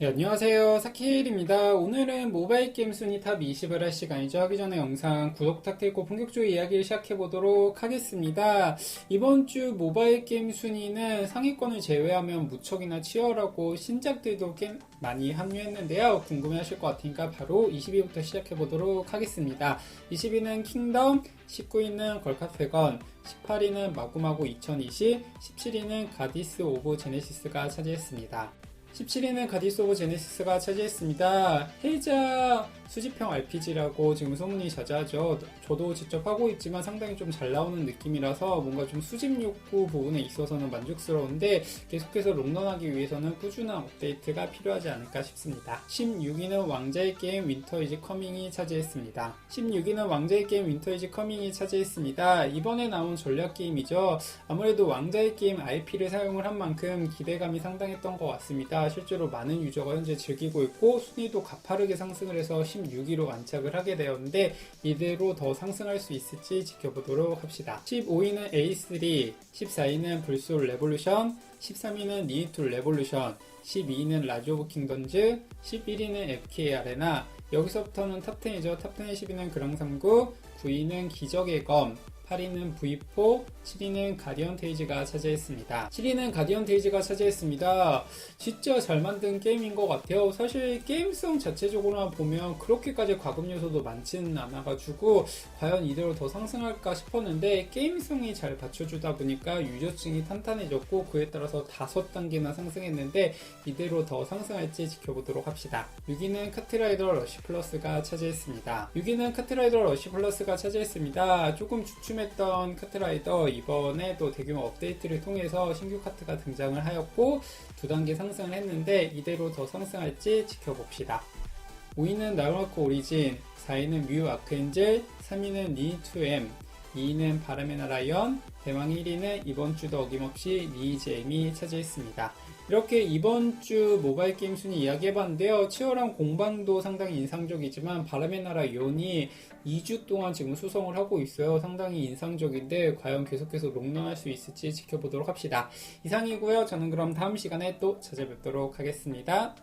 네, 안녕하세요. 사키일입니다. 오늘은 모바일 게임 순위 탑 20을 할 시간이죠. 하기 전에 영상 구독 부탁드리고 본격적으로 이야기를 시작해 보도록 하겠습니다. 이번 주 모바일 게임 순위는 상위권을 제외하면 무척이나 치열하고 신작들도 꽤 많이 합류했는데요. 궁금해 하실 것 같으니까 바로 20위부터 시작해 보도록 하겠습니다. 20위는 킹덤, 19위는 걸카페건, 18위는 마구마구 2020, 17위는 가디스 오브 제네시스가 차지했습니다. 17위는 가디스 오브 제네시스가 차지했습니다. 헤이자 수집형 RPG라고 지금 소문이 자자하죠. 저도 직접 하고 있지만 상당히 좀 잘 나오는 느낌이라서 뭔가 좀 수집 욕구 부분에 있어서는 만족스러운데 계속해서 롱런하기 위해서는 꾸준한 업데이트가 필요하지 않을까 싶습니다. 16위는 왕자의 게임 윈터 이즈 커밍이 차지했습니다. 16위는 왕자의 게임 윈터 이즈 커밍이 차지했습니다. 이번에 나온 전략 게임이죠. 아무래도 왕자의 게임 IP를 사용을 한 만큼 기대감이 상당했던 것 같습니다. 실제로 많은 유저가 현재 즐기고 있고 순위도 가파르게 상승을 해서 16위로 안착을 하게 되었는데 이대로 더 상승할 수 있을지 지켜보도록 합시다. 15위는 A3, 14위는 불솔 레볼루션, 13위는 니히툴 레볼루션, 12위는 라디오 오브 킹던즈, 11위는 FK 아레나, 여기서부터는 탑10이죠. 탑10의 10위는 그랑삼구, 9위는 기적의 검, 8위는 V4, 7위는 가디언 테이지가 차지했습니다. 7위는 가디언 테이지가 차지했습니다. 진짜 잘 만든 게임인 것 같아요. 사실 게임성 자체적으로만 보면 그렇게까지 과금 요소도 많지는 않아가지고 과연 이대로 더 상승할까 싶었는데 게임성이 잘 받쳐주다 보니까 유저층이 탄탄해졌고 그에 따라서 다섯 단계나 상승했는데 이대로 더 상승할지 지켜보도록 합시다. 6위는 카트라이더 러시 플러스가 차지했습니다. 6위는 카트라이더 러시 플러스가 차지했습니다. 조금 주춤 했던 카트라이더 이번에 또 대규모 업데이트를 통해서 신규 카트가 등장을 하였고 두 단계 상승을 했는데 이대로 더 상승할지 지켜봅시다. 5위는 나우라코 오리진, 4위는 뮤 아크엔젤, 3위는 니2M, 2위는 바람의 나라이언, 대망 1위는 이번 주도 어김없이 니제임이 차지했습니다. 이렇게 이번 주 모바일 게임 순위 이야기해봤는데요. 치열한 공방도 상당히 인상적이지만 바람의 나라 이온이 2주 동안 지금 수성을 하고 있어요. 상당히 인상적인데 과연 계속해서 롱런할 수 있을지 지켜보도록 합시다. 이상이고요. 저는 그럼 다음 시간에 또 찾아뵙도록 하겠습니다.